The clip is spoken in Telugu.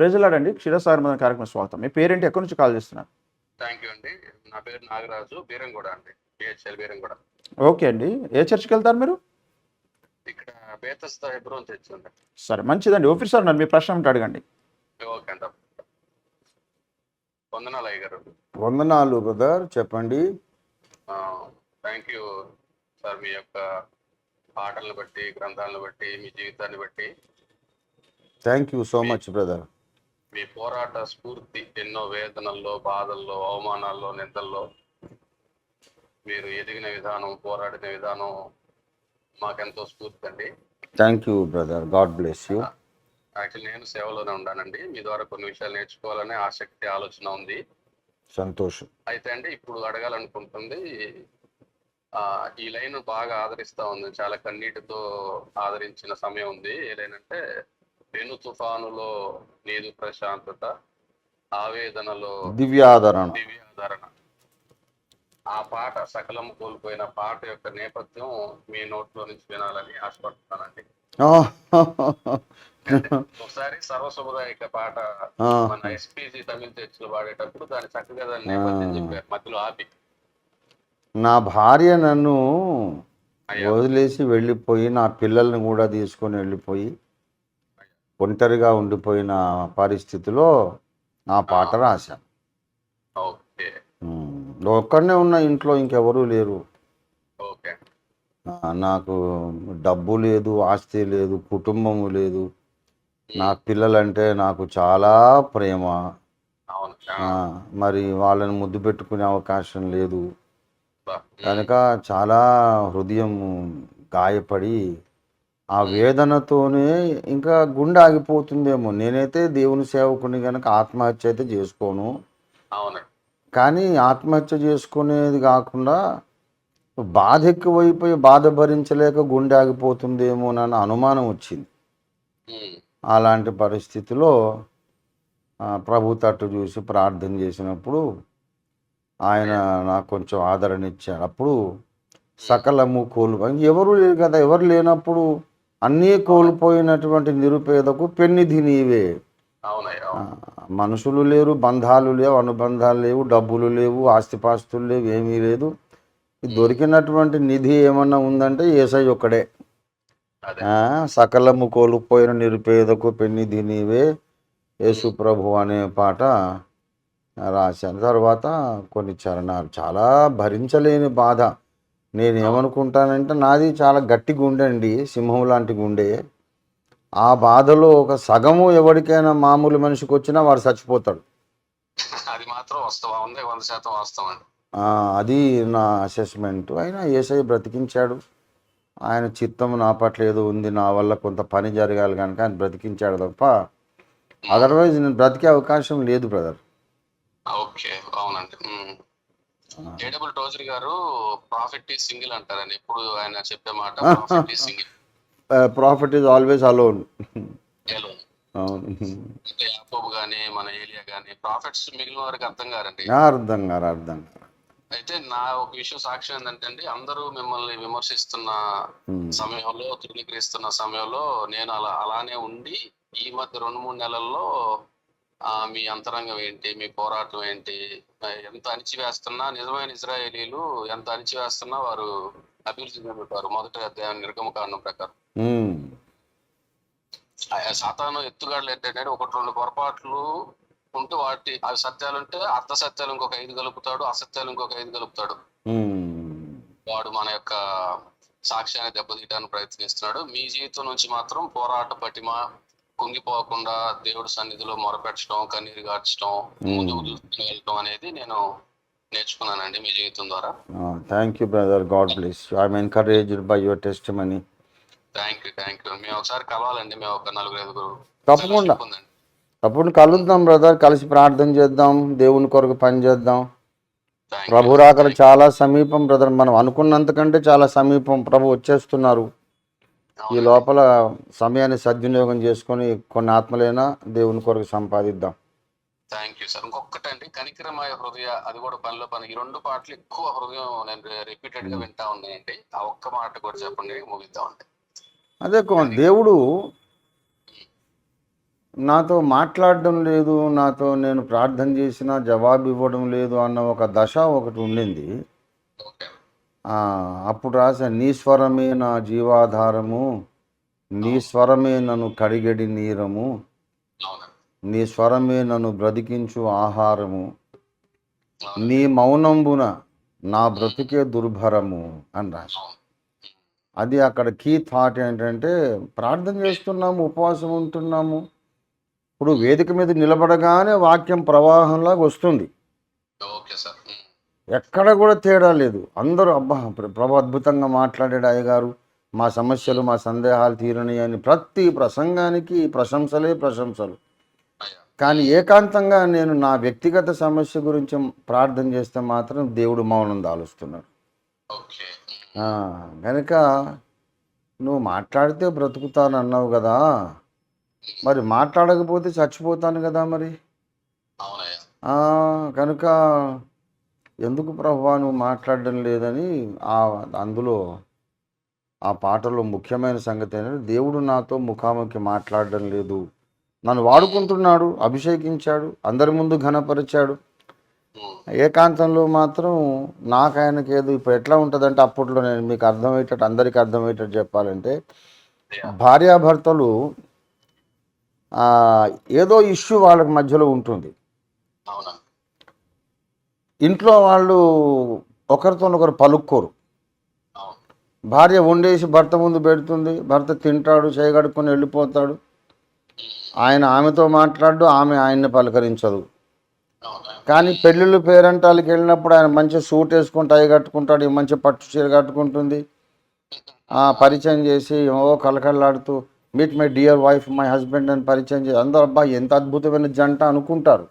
ప్రజలాడండి క్షీరసాగర్ మన కార్యక్రమం స్వాగతం. మీ పేరేంటి? ఎక్కడి నుంచి కాల్ చేస్తున్నారు? థ్యాంక్ యూ అండి. నా పేరు నాగరాజు. బీరంగూడ అండి. బిహెచ్ఎల్ బీరంగూడ. ఓకే అండి. ఏ చర్చికి వెళ్తారు మీరు? ఇక్కడ బేతస్త హెబ్రోన్ తెచ్చింది సరే మంచిదండి. ఆఫీసర్ ఉన్నారు. మీ ప్రశ్న ఉంటే అడగండి. ఓకే అండి. వందనాలు అయ్య గారు వందనాలు బ్రదర్. చెప్పండి. థ్యాంక్ యూ సార్ మీ యొక్క పాటలను బట్టి గ్రంథాలను బట్టి మీ జీవితాన్ని బట్టి. Thank you so much brother. మీ పోరాట స్ఫూర్తి ఎన్నో వేదనల్లో బాధల్లో అవమానాల్లో నిందల్లో. మీరు ఎదిగిన విధానం పోరాడిన విధానం మాకెంతో స్ఫూర్తి అండి. Thank you brother God bless you actually నేను సేవలోనే ఉన్నానండి మీ ద్వారా కొన్ని విషయాలు నేర్చుకోవాలనే ఆసక్తి ఆలోచన ఉంది. సంతోషం. అయితే అండి ఇప్పుడు అడగాలనుకుంటుంది ఆ ఈ లైన్ బాగా ఆదరిస్తా ఉంది. చాలా కన్నీటితో ఆదరించిన సమయం ఉంది. ఏదైనంటే పెను తుఫానులో నీదు ప్రశాంతత ఆవేదనలో దివ్యాదరణ. దివ్యాధారణ ఆ పాట సకలం కోల్పోయిన పాట యొక్క నేపథ్యం మీ నోట్లో నుంచి వినాలని ఆశపడుతున్నానండి. ఒకసారి సర్వసముదాయక పాట మన ఎస్పీజీ తమిళ చర్చిలో పాడేటప్పుడు దాని చక్కగా దాని నేపథ్యం చెప్పారు మధ్యలో ఆపి. నా భార్య నన్ను వదిలేసి వెళ్ళిపోయి నా పిల్లల్ని కూడా తీసుకొని వెళ్ళిపోయి ఒంటరిగా ఉండిపోయిన పరిస్థితిలో నా పాట రాశాను ఒక్కడనే ఉన్న ఇంట్లో ఇంకెవరూ లేరు. నాకు డబ్బు లేదు ఆస్తి లేదు కుటుంబము లేదు. నా పిల్లలంటే నాకు చాలా ప్రేమ. మరి వాళ్ళని ముద్దు పెట్టుకునే అవకాశం లేదు. కనుక చాలా హృదయం గాయపడి ఆ వేదనతోనే ఇంకా గుండె ఆగిపోతుందేమో. నేనైతే దేవుని సేవకుని కనుక ఆత్మహత్య అయితే చేసుకోను. అవును. కానీ ఆత్మహత్య చేసుకునేది కాకుండా బాధ ఎక్కువైపోయి బాధ భరించలేక గుండె ఆగిపోతుందేమో అని అనుమానం వచ్చింది. అలాంటి పరిస్థితిలో ప్రభు తట్టు చూసి ప్రార్థన చేసినప్పుడు ఆయన నాకు కొంచెం ఆదరణ ఇచ్చాడు. అప్పుడు సకలము కోల్పోయి ఎవరు లేరు కదా ఎవరు లేనప్పుడు అన్నీ కోల్పోయినటువంటి నిరుపేదకు పెన్నిధి నీవే మనుషులు లేరు బంధాలు లేవు అనుబంధాలు లేవు డబ్బులు లేవు ఆస్తిపాస్తులు లేవు ఏమీ లేదు. దొరికినటువంటి నిధి ఏమన్నా ఉందంటే ఏసై ఒక్కడే. సకలము కోల్పోయిన నిరుపేదకు పెన్నిధి నీవే యేసు ప్రభు అనే పాట రాశాను. తర్వాత కొన్ని చరణాలు. చాలా భరించలేని బాధ. నేను ఏమనుకుంటానంటే నాది చాలా గట్టి గుండె అండి సింహం లాంటి గుండె. ఆ బాధలో ఒక సగము ఎవరికైనా మామూలు మనిషికి వచ్చినా వాడు చచ్చిపోతాడు. అది మాత్రం వస్తావా ఉంది వంద శాతం వాస్తవం అది నా అసెస్మెంట్ అయినా ఏసై బ్రతికించాడు. ఆయన చిత్తం నా పట్ల ఏదో ఉంది నా వల్ల కొంత పని జరగాలి కనుక ఆయన బ్రతికించాడు తప్ప అదర్వైజ్ నేను బ్రతికే అవకాశం లేదు బ్రదర్. ఓకే అవునండి. ఏడబుల్ టోజర్ గారు ప్రాఫిట్ ఈ సింగిల్ అంటారండి. ఎప్పుడు ఆయన చెప్పే మాట profit is single. Profit is always alone. Yakobu గానీ మన ఏలియా గానీ ప్రాఫిట్స్ మిగిలిన వారికి అర్థం కారండి. అర్థం గారు అర్థం అయితే నా ఒక విషయం సాక్ష్యం ఏంటంటే అండి అందరూ మిమ్మల్ని విమర్శిస్తున్న. సమయంలో తృణీకరిస్తున్న సమయంలో నేను అలా అలానే ఉండి ఈ మధ్య రెండు మూడు నెలల్లో మీ అంతరంగం ఏంటి? మీ పోరాటం ఏంటి? ఎంత అణిచివేస్తున్నా నిజమైన ఇజ్రాయేలీలు ఎంత అణిచివేస్తున్నా వారు అభివృద్ధి చెందుతారు. మొదటి అధ్యాయం నిర్గమకాండం ప్రకారం. సాతాను ఎత్తుగాడలు ఏంటంటే ఒకటి రెండు పొరపాట్లు ఉంటే వాటి అవి సత్యాలు ఉంటే అర్ధ సత్యాలు ఇంకొక ఐదు కలుపుతాడు అసత్యాలు ఇంకొక ఐదు కలుపుతాడు. వాడు మన యొక్క సాక్ష్యాన్ని దెబ్బతీయడానికి ప్రయత్నిస్తున్నాడు. మీ జీవితం నుంచి మాత్రం పోరాట పటిమ కుంగిపోకుండా దేవుడి సన్నిధిలో మొరపెట్టడం కన్నీరు గార్చడం ముందుకు దూసుకుని వెళ్ళటం అనేది నేను నేర్చుకున్నానండి మీ జీవితం ద్వారా. Thank you brother God bless you I'm encouraged by your testimony thank you thank you మేము ఒకసారి కలవాలండి మేము ఒక నలుగురు ఐదుగురు. తప్పకుండా. అప్పుడు కలుద్దాం బ్రదర్ కలిసి ప్రార్థన చేద్దాం దేవుని కొరకు పని చేద్దాం. ప్రభు రాకడ చాలా సమీపం బ్రదర్ మనం అనుకున్నంతకంటే చాలా సమీపం ప్రభు వచ్చేస్తున్నారు. ఈ. లోపల సమయాన్ని సద్వినియోగం చేసుకొని కొన్ని ఆత్మలైనా దేవుని కొరకు సంపాదిద్దాం. థ్యాంక్ యూ సార్ ఇంకొకటండి కనికరమాయ హృదయ అది కూడా పనిలో పని. ఈ రెండు పాటలు ఎక్కువ హృదయం నేను రిపీటెడ్గా వింటా ఉన్నాయండి. ఆ ఒక్క మాట కూడా చెప్పండి ముగిద్దామండి అదే దేవుడు నాతో మాట్లాడడం లేదు నాతో నేను ప్రార్థన చేసినా జవాబు ఇవ్వడం లేదు అన్న ఒక దశ ఒకటి ఉండింది. ఓకే అప్పుడు రాసా నీ స్వరమే నా జీవాధారము నీ స్వరమే నన్ను కడిగడి నీరము నీ స్వరమే నన్ను బ్రతికించు ఆహారము నీ మౌనంబున నా బ్రతికే దుర్భరము అని రాశా అది అక్కడ కీ థాట్ ఏంటంటే ప్రార్థన చేస్తున్నాము ఉపవాసం ఉంటున్నాము. ఇప్పుడు వేదిక మీద నిలబడగానే వాక్యం ప్రవాహంలాగా వస్తుంది. Okay sir. ఎక్కడ కూడా తేడా లేదు. అందరూ అబ్బా ప్ర- ప్రభు అద్భుతంగా మాట్లాడాడు అయ్యగారు. మా సమస్యలు మా సందేహాలు తీరని అని ప్రతి ప్రసంగానికి ప్రశంసలే ప్రశంసలు. కానీ ఏకాంతంగా నేను నా వ్యక్తిగత సమస్య గురించి ప్రార్థన చేస్తే మాత్రం దేవుడు మౌనం దాలుస్తున్నాడు కనుక నువ్వు మాట్లాడితే బ్రతుకుతాను అన్నావు కదా. మరి మాట్లాడకపోతే చచ్చిపోతాను కదా మరి. కనుక ఎందుకు ప్రభా నువ్వు మాట్లాడడం లేదని ఆ అందులో ఆ పాటలో ముఖ్యమైన సంగతి ఏంటంటే దేవుడు నాతో ముఖాముఖి మాట్లాడడం లేదు. నన్ను వాడుకుంటున్నాడు అభిషేకించాడు అందరి ముందు ఘనపరిచాడు. ఏకాంతంలో మాత్రం నాకు ఆయనకి ఏదో ఇప్పుడు ఎట్లా ఉంటుందంటే అప్పట్లో నేను మీకు అర్థమయ్యేటట్టు అందరికీ అర్థమయ్యేటట్టు చెప్పాలంటే భార్యాభర్తలు ఏదో ఇష్యూ వాళ్ళకి మధ్యలో ఉంటుంది. అవునా ఇంట్లో వాళ్ళు ఒకరితో ఒకరు పలుక్కోరు భార్య వండేసి భర్త ముందు పెడుతుంది భర్త తింటాడు చేయగడుక్కొని వెళ్ళిపోతాడు. ఆయన ఆమెతో మాట్లాడు ఆమె ఆయన్ని పలకరించదు. కానీ పెళ్ళిళ్ళు పేరంటాలకి వెళ్ళినప్పుడు ఆయన మంచి సూట్ వేసుకుంటూ అవి కట్టుకుంటాడు మంచి పట్టు చీర కట్టుకుంటుంది. ఆ, పరిచయం చేసి ఓ కలకల్లాడుతూ meet my dear wife my husband అని పరిచయం చేసి అందరూ అబ్బా ఎంత అద్భుతమైన జంట అనుకుంటారు.